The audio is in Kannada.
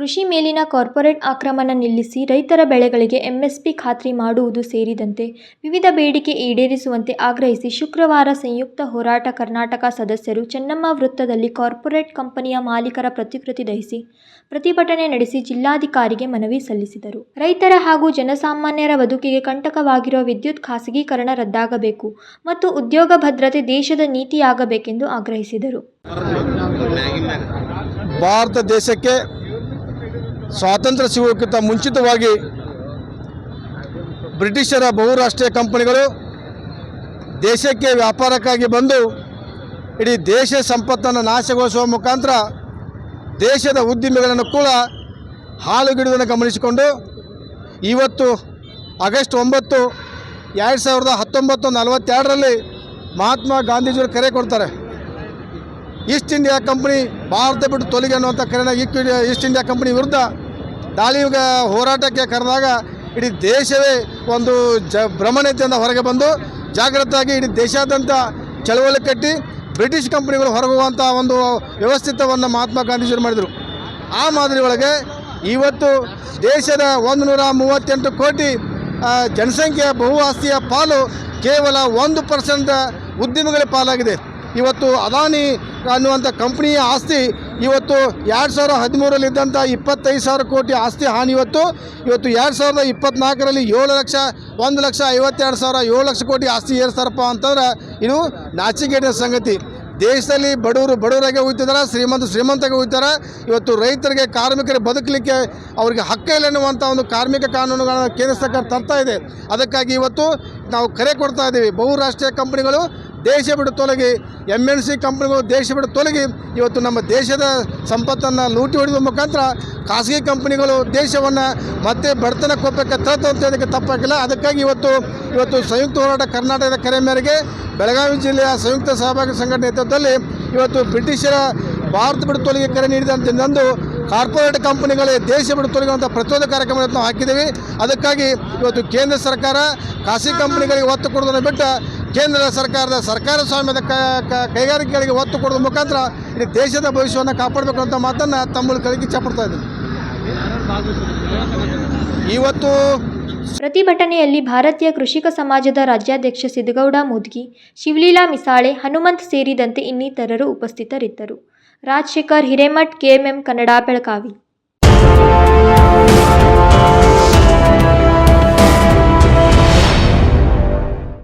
ಕೃಷಿ ಮೇಲಿನ ಕಾರ್ಪೊರೇಟ್ ಆಕ್ರಮಣ ನಿಲ್ಲಿಸಿ ರೈತರ ಬೆಳೆಗಳಿಗೆ ಎಂಎಸ್ಪಿ ಖಾತ್ರಿ ಮಾಡುವುದು ಸೇರಿದಂತೆ ವಿವಿಧ ಬೇಡಿಕೆ ಈಡೇರಿಸುವಂತೆ ಆಗ್ರಹಿಸಿ ಶುಕ್ರವಾರ ಸಂಯುಕ್ತ ಹೋರಾಟ ಕರ್ನಾಟಕ ಸದಸ್ಯರು ಚೆನ್ನಮ್ಮ ವೃತ್ತದಲ್ಲಿ ಕಾರ್ಪೊರೇಟ್ ಕಂಪನಿಯ ಮಾಲೀಕರ ಪ್ರತಿಕೃತಿ ದಹಿಸಿ ಪ್ರತಿಭಟನೆ ನಡೆಸಿ ಜಿಲ್ಲಾಧಿಕಾರಿಗೆ ಮನವಿ ಸಲ್ಲಿಸಿದರು. ರೈತರ ಹಾಗೂ ಜನಸಾಮಾನ್ಯರ ಬದುಕಿಗೆ ಕಂಟಕವಾಗಿರುವ ವಿದ್ಯುತ್ ಖಾಸಗೀಕರಣ ರದ್ದಾಗಬೇಕು ಮತ್ತು ಉದ್ಯೋಗ ಭದ್ರತೆ ದೇಶದ ನೀತಿಯಾಗಬೇಕೆಂದು ಆಗ್ರಹಿಸಿದರು. ಭಾರತ ದೇಶಕ್ಕೆ ಸ್ವಾತಂತ್ರ್ಯ ಸಿಗೋಕ್ಕಿಂತ ಮುಂಚಿತವಾಗಿ ಬ್ರಿಟಿಷರ ಬಹುರಾಷ್ಟ್ರೀಯ ಕಂಪನಿಗಳು ದೇಶಕ್ಕೆ ವ್ಯಾಪಾರಕ್ಕಾಗಿ ಬಂದು ಇಡೀ ದೇಶ ಸಂಪತ್ತನ್ನು ನಾಶಗೊಳಿಸುವ ಮುಖಾಂತರ ದೇಶದ ಉದ್ದಿಮೆಗಳನ್ನು ಕೂಡ ಹಾಳುಗಿಡುವುದನ್ನು ಗಮನಿಸಿಕೊಂಡು ಇವತ್ತು ಆಗಸ್ಟ್ ಒಂಬತ್ತು ಎರಡು ಸಾವಿರದ ಹತ್ತೊಂಬತ್ತು ನಲವತ್ತೆರಡರಲ್ಲಿ ಮಹಾತ್ಮ ಗಾಂಧೀಜಿಯವರು ಕರೆ ಕೊಡ್ತಾರೆ. ಈಸ್ಟ್ ಇಂಡಿಯಾ ಕಂಪ್ನಿ ಭಾರತ ಬಿಟ್ಟು ತೊಲಗಿ ಅನ್ನುವಂಥ ಕರೆನ ಈಸ್ಟ್ ಇಂಡಿಯಾ ಕಂಪ್ನಿ ವಿರುದ್ಧ ದಾಳಿಯುಗ ಹೋರಾಟಕ್ಕೆ ಕರೆದಾಗ ಇಡೀ ದೇಶವೇ ಒಂದು ಜ ಭ್ರಮಣತೆಯಿಂದ ಹೊರಗೆ ಬಂದು ಜಾಗೃತವಾಗಿ ಇಡೀ ದೇಶಾದ್ಯಂತ ಚಳವಳಿ ಕಟ್ಟಿ ಬ್ರಿಟಿಷ್ ಕಂಪ್ನಿಗಳು ಹೊರಗುವಂಥ ಒಂದು ವ್ಯವಸ್ಥಿತವನ್ನು ಮಹಾತ್ಮ ಗಾಂಧೀಜಿಯವರು ಮಾಡಿದರು. ಆ ಮಾದರಿ ಒಳಗೆ ಇವತ್ತು ದೇಶದ ಒಂದು ನೂರ ಮೂವತ್ತೆಂಟು ಕೋಟಿ ಜನಸಂಖ್ಯೆಯ ಬಹು ಆಸ್ತಿಯ ಪಾಲು ಕೇವಲ ಒಂದು ಪರ್ಸೆಂಟ್ ಉದ್ಯಮಗಳ ಪಾಲಾಗಿದೆ. ಇವತ್ತು ಅದಾನಿ ಅನ್ನುವಂಥ ಕಂಪ್ನಿಯ ಆಸ್ತಿ ಇವತ್ತು ಎರಡು ಸಾವಿರದ ಹದಿಮೂರಲ್ಲಿದ್ದಂಥ ಇಪ್ಪತ್ತೈದು ಸಾವಿರ ಕೋಟಿ ಆಸ್ತಿ ಹಾನಿ ಇವತ್ತು. ಇವತ್ತು ಎರಡು ಸಾವಿರದ ಇಪ್ಪತ್ತ್ನಾಲ್ಕರಲ್ಲಿ ಏಳು ಲಕ್ಷ, ಒಂದು ಲಕ್ಷ ಐವತ್ತೆರಡು ಸಾವಿರ, ಏಳು ಲಕ್ಷ ಕೋಟಿ ಆಸ್ತಿ ಏರ್ಸ್ತಾರಪ್ಪ ಅಂತಂದ್ರೆ ಇದು ನಾಚಿಕೆಟಿನ ಸಂಗತಿ. ದೇಶದಲ್ಲಿ ಬಡವರು ಬಡವರಾಗೆ ಹೋಗ್ತಿದ್ದಾರೆ ಶ್ರೀಮಂತ ಶ್ರೀಮಂತಾಗೆ ಹೋಗ್ತಾರೆ ಇವತ್ತು ರೈತರಿಗೆ, ಕಾರ್ಮಿಕರಿಗೆ ಬದುಕಲಿಕ್ಕೆ ಅವರಿಗೆ ಹಕ್ಕ ಇಲ್ಲ ಎನ್ನುವಂಥ ಒಂದು ಕಾರ್ಮಿಕ ಕಾನೂನುಗಳನ್ನು ಕೇಂದ್ರ ಸರ್ಕಾರ ತರ್ತಾ ಇದೆ. ಅದಕ್ಕಾಗಿ ಇವತ್ತು ನಾವು ಕರೆ ಕೊಡ್ತಾ ಇದ್ದೀವಿ. ಬಹುರಾಷ್ಟ್ರೀಯ ಕಂಪನಿಗಳು ದೇಶ ಬಿಟ್ಟು ತೊಲಗಿ. ಎಂ ಎನ್ ಸಿ ಕಂಪ್ನಿಗಳು ದೇಶ ಬಿಟ್ಟು ತೊಲಗಿ. ಇವತ್ತು ನಮ್ಮ ದೇಶದ ಸಂಪತ್ತನ್ನು ಲೂಟಿ ಹೊಡೆಯುವ ಮುಖಾಂತರ ಖಾಸಗಿ ಕಂಪ್ನಿಗಳು ದೇಶವನ್ನು ಮತ್ತೆ ಬಡತನ ಕೋಪಕ್ಕೆ ಅಂತ ಹೇಳಿದಕ್ಕೆ ತಪ್ಪಾಗಿಲ್ಲ. ಅದಕ್ಕಾಗಿ ಇವತ್ತು ಇವತ್ತು ಸಂಯುಕ್ತ ಹೋರಾಟ ಕರ್ನಾಟಕದ ಕರೆ ಮೇರೆಗೆ ಬೆಳಗಾವಿ ಜಿಲ್ಲೆಯ ಸಂಯುಕ್ತ ಸಹಭಾಗಿ ಸಂಘಟನೆ ನೇತೃತ್ವದಲ್ಲಿ ಇವತ್ತು ಬ್ರಿಟಿಷರ ಭಾರತ ಬಿಡು ತೊಲಗಿ ಕರೆ ನೀಡಿದಂತಂದು ಕಾರ್ಪೊರೇಟ್ ಕಂಪನಿಗಳೇ ದೇಶ ಬಿಟ್ಟು ತೊಲಗುವಂಥ ಪ್ರತಿಯೊಂದು ಕಾರ್ಯಕ್ರಮಗಳನ್ನು ನಾವು ಹಾಕಿದ್ದೀವಿ. ಅದಕ್ಕಾಗಿ ಇವತ್ತು ಕೇಂದ್ರ ಸರ್ಕಾರ ಖಾಸಗಿ ಕಂಪನಿಗಳಿಗೆ ಒತ್ತು ಕೊಡೋದನ್ನು ಬಿಟ್ಟು ಕೇಂದ್ರ ಸರ್ಕಾರದ ಸರ್ಕಾರ ಸ್ವಾಮ್ಯದ ಕೈಗಾರಿಕೆಗಳಿಗೆ ಒತ್ತು ಕೊಡೋದ್ರ ಮುಖಾಂತರ ಇಡೀ ದೇಶದ ಭವಿಷ್ಯವನ್ನು ಕಾಪಾಡಬೇಕು ಅಂತ ಮಾತನ್ನು ತಮ್ಮಲ್ಲಿ ಕಳಿಗೆ ಇಚ್ಛಪಡ್ತಾ ಇದ್ದೀನಿ. ಇವತ್ತು ಪ್ರತಿಭಟನೆಯಲ್ಲಿ ಭಾರತೀಯ ಕೃಷಿಕ ಸಮಾಜದ ರಾಜ್ಯಾಧ್ಯಕ್ಷ ಸಿದ್ದಗೌಡ ಮುದ್ಗಿ, ಶಿವಲೀಲಾ ಮಿಸಾಳೆ, ಹನುಮಂತ್ ಸೇರಿದಂತೆ ಇನ್ನಿತರರು ಉಪಸ್ಥಿತರಿದ್ದರು. ರಾಜಶೇಖರ್ ಹಿರೇಮಠ್, ಕೆಎಂಎಂ ಕನ್ನಡ ಬೆಳಗಾವಿ.